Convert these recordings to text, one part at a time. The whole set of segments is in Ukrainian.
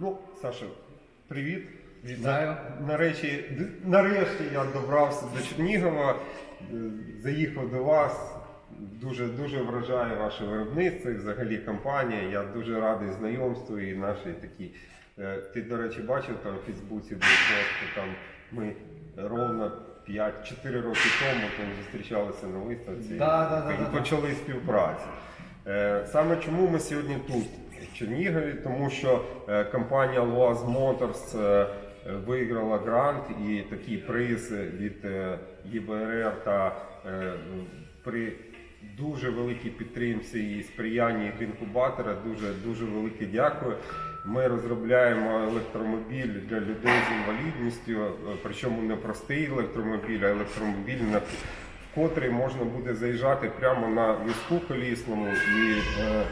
Ну, Саша, привіт. Вітаю. Нарешті, нарешті я добрався до Чернігова, е, заїхав до вас. Дуже дуже вражає ваше виробництво і взагалі компанія. Я дуже радий знайомству і нашій такій. е, Ти, до речі, бачив там в Фейсбуці був пост, там ми ровно 5-4 роки тому там зустрічалися на виставці Да, да, да, і да, да. почали співпрацю. Е, Саме чому ми сьогодні тут, Чернігові, тому що е, компанія Loas Motors е, виграла грант і такий приз від ЄБРР та е, при дуже великій підтримці і сприянні інкубатора. Дуже дуже велике дякую. Ми розробляємо електромобіль для людей з інвалідністю, е, причому не простий електромобіль, а електромобіль на котрий можна буде заїжджати прямо на візку колісному і е,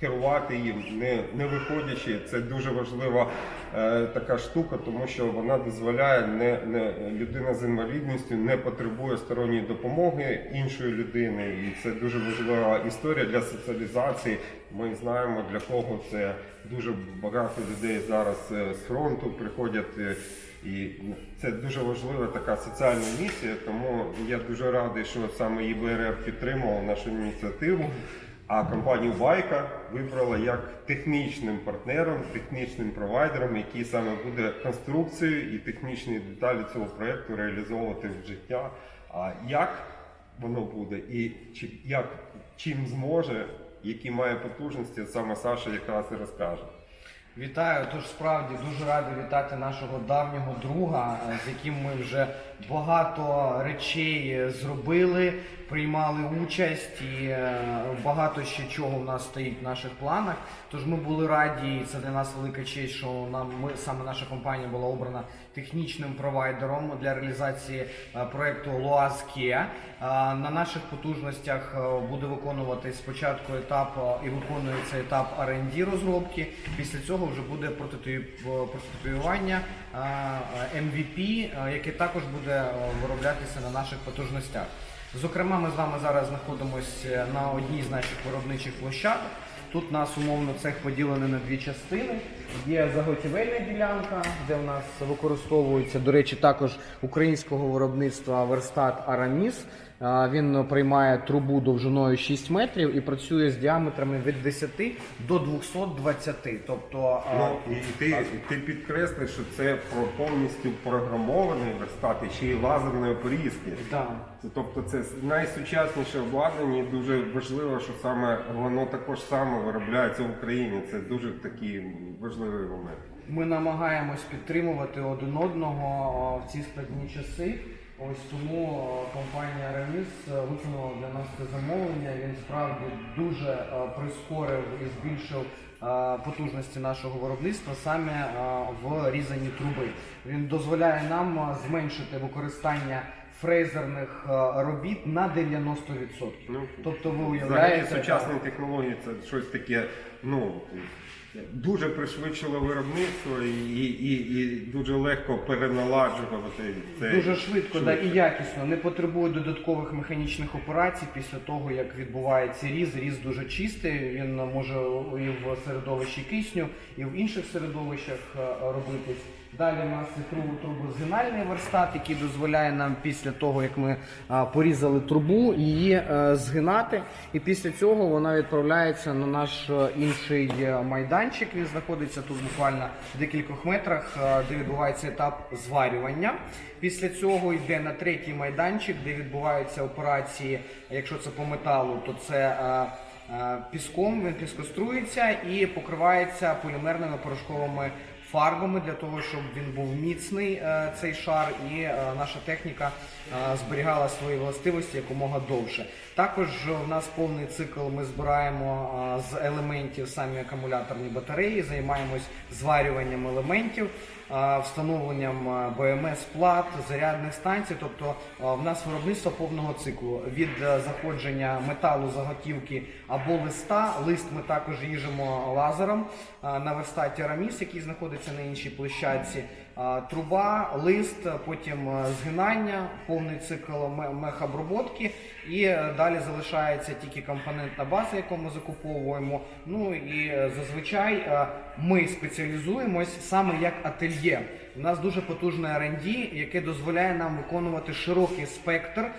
керувати їм, не, не виходячи. Це дуже важлива е, така штука, тому що вона дозволяє не, не людина з інвалідністю не потребує сторонньої допомоги іншої людини, і це дуже важлива історія для соціалізації. Ми знаємо для кого це дуже багато людей зараз е, з фронту приходять. е, і це дуже важлива така соціальна місія, тому я дуже радий, що саме ЄБРР підтримував нашу ініціативу. А компанію Байка вибрала як технічним партнером, технічним провайдером, який саме буде конструкцією і технічні деталі цього проекту реалізовувати в життя. А як воно буде і чи як чим зможе, які має потужності, саме Саша якраз і розкаже. Вітаю, тож справді дуже радий вітати нашого давнього друга, е, з яким ми вже багато речей е, зробили, приймали участь і е, багато ще чого в нас стоїть в наших планах. Тож ми були раді, і це для нас велика честь, що нам ми саме наша компанія була обрана технічним провайдером для реалізації е, проекту LOAS-KIA. Е, На наших потужностях е, буде виконувати спочатку етап і виконується етап R&D розробки. Після цього вже буде прототип прототипування MVP, яке також буде вироблятися на наших потужностях. Зокрема, ми з вами зараз знаходимося на одній з наших виробничих площадок. Тут у нас умовно цех поділений на дві частини. Є заготівельна ділянка, де в нас використовується, до речі, також українського виробництва верстат Араміс. Він приймає трубу довжиною 6 метрів і працює з діаметрами від 10 до 220. Тобто Ну і ти, ти підкреслиш, що це про повністю програмований верстат і ще й лазерної порізки. да. Тобто це найсучасніше обладнання, і дуже важливо, що саме воно також саме виробляється в Україні. Це дуже такий важливий момент. Ми намагаємось підтримувати один одного в ці складні часи. Ось тому компанія Реміс виконала для нас це замовлення. Він справді дуже прискорив і збільшив потужності нашого виробництва саме в різані труби. Він дозволяє нам зменшити використання фрезерних е, робіт на 90%. Ну, Тобто ви Взагалі уявляєте сучасні технології це щось таке, ну дуже пришвидшило виробництво і, і, і, дуже легко переналаджувати це. Дуже швидко да, і якісно, не потребує додаткових механічних операцій після того, як відбувається різ. Різ дуже чистий, він може і в середовищі кисню, і в інших середовищах е, робитись. Далі у нас є трубу трубозгинальний верстат, який дозволяє нам після того, як ми порізали трубу, її е, згинати. І після цього вона відправляється на наш е, інший е, майданчик. Він знаходиться тут буквально в декількох метрах, де відбувається етап зварювання. Після цього йде на третій майданчик, де відбуваються операції. Якщо це по металу, то це піском, він піскострується і покривається полімерними порошковими фарбами для того, щоб він був міцний е, цей шар, і е, наша техніка е, зберігала свої властивості якомога довше. Також в нас повний цикл ми збираємо з елементів самі акумуляторні батареї, займаємось зварюванням елементів. Е, Встановленням е, БМС плат, зарядних станцій, тобто е, в нас виробництво повного циклу від е, заходження металу заготівки або листа. Лист ми також ріжемо лазером е, на верстаті Раміс, який знаходиться на іншій площадці. Е, Труба, лист, потім е, згинання, повний цикл ме- мехоброботки і е, далі залишається тільки компонентна база, яку ми закуповуємо. Ну і е, зазвичай е, ми спеціалізуємось саме як ательє. У нас дуже потужне R&D, яке дозволяє нам виконувати широкий спектр е,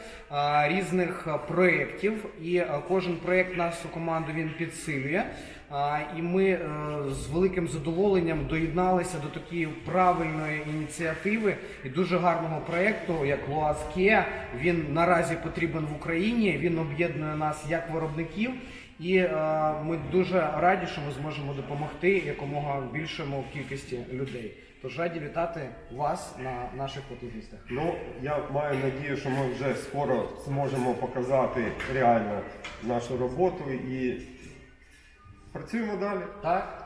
різних проєктів. І е, кожен проєкт нашу команду він підсилює. А, І ми е, з великим задоволенням доєдналися до такої правильної ініціативи і дуже гарного проєкту, як Луазке. Він наразі потрібен в Україні. Він об'єднує нас як виробників, і е, ми дуже раді, що ми зможемо допомогти якомога більшому кількості людей. Тож раді вітати вас на наших потужностях. Ну, я маю надію, що ми вже скоро зможемо показати реально нашу роботу і працюємо далі. Так,